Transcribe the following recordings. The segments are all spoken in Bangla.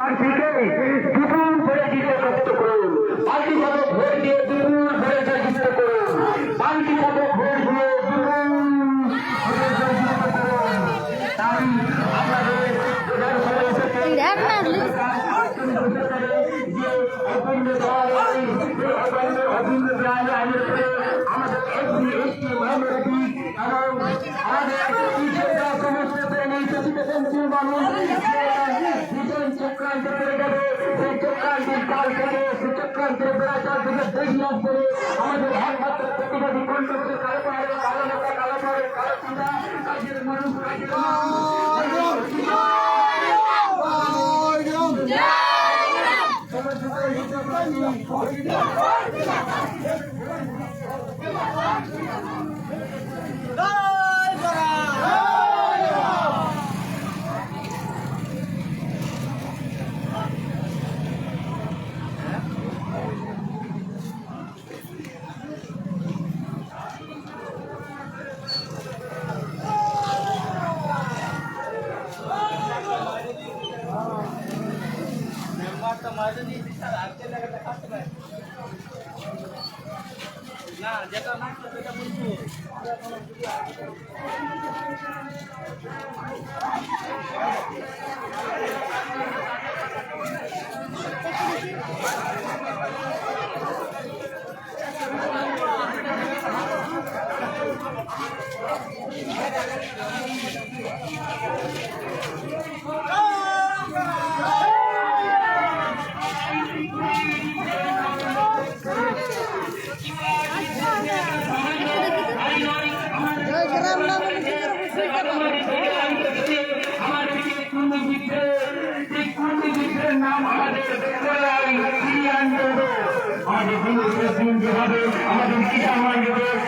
পার্টিকে বিপুল করে জিতে করুন। পার্টি পদে ভোট দিয়ে বিপুল করে জিতে করুন। পার্টি পদে ভোট দিয়ে আমাদের করে যাবে সেই চক্রান্তের কাল থেকে সেই চক্রান্তের বেড়াচার থেকে দেশলাভ করে আমাদের একমাত্র প্রতিবাদী কণ্ঠকে কালো পাহাড়ে কালো মাথা কালো পাহাড়ে কালো চিন্তা কাজের মানুষ কাজের না যেটা না সেটা বলব নাম আমাদের বেঙ্গলাই সিরিয়ান দেব আমাদের কিষাণ মান্ডিতে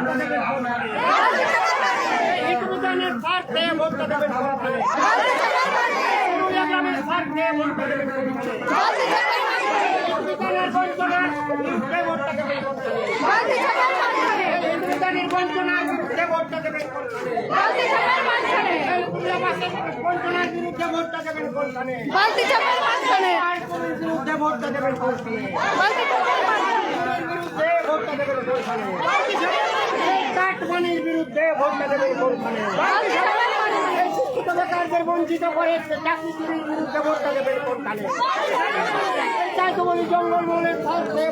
বালতি চাপার মাঝখানে আইনের বিরুদ্ধে ভোট দেবেন কোনখানে বালতি চাপার মাঝখানে বিরুদ্ধে ভোট দেবেন কোনখানে কাঠমানির বিরুদ্ধে ভোট দেবেন বেকারদের বঞ্চিত করে চাকরি চুরির বিরুদ্ধে ভোট দেবেন কোনখানে চাই তো বলি জঙ্গল মহলের স্বার্থে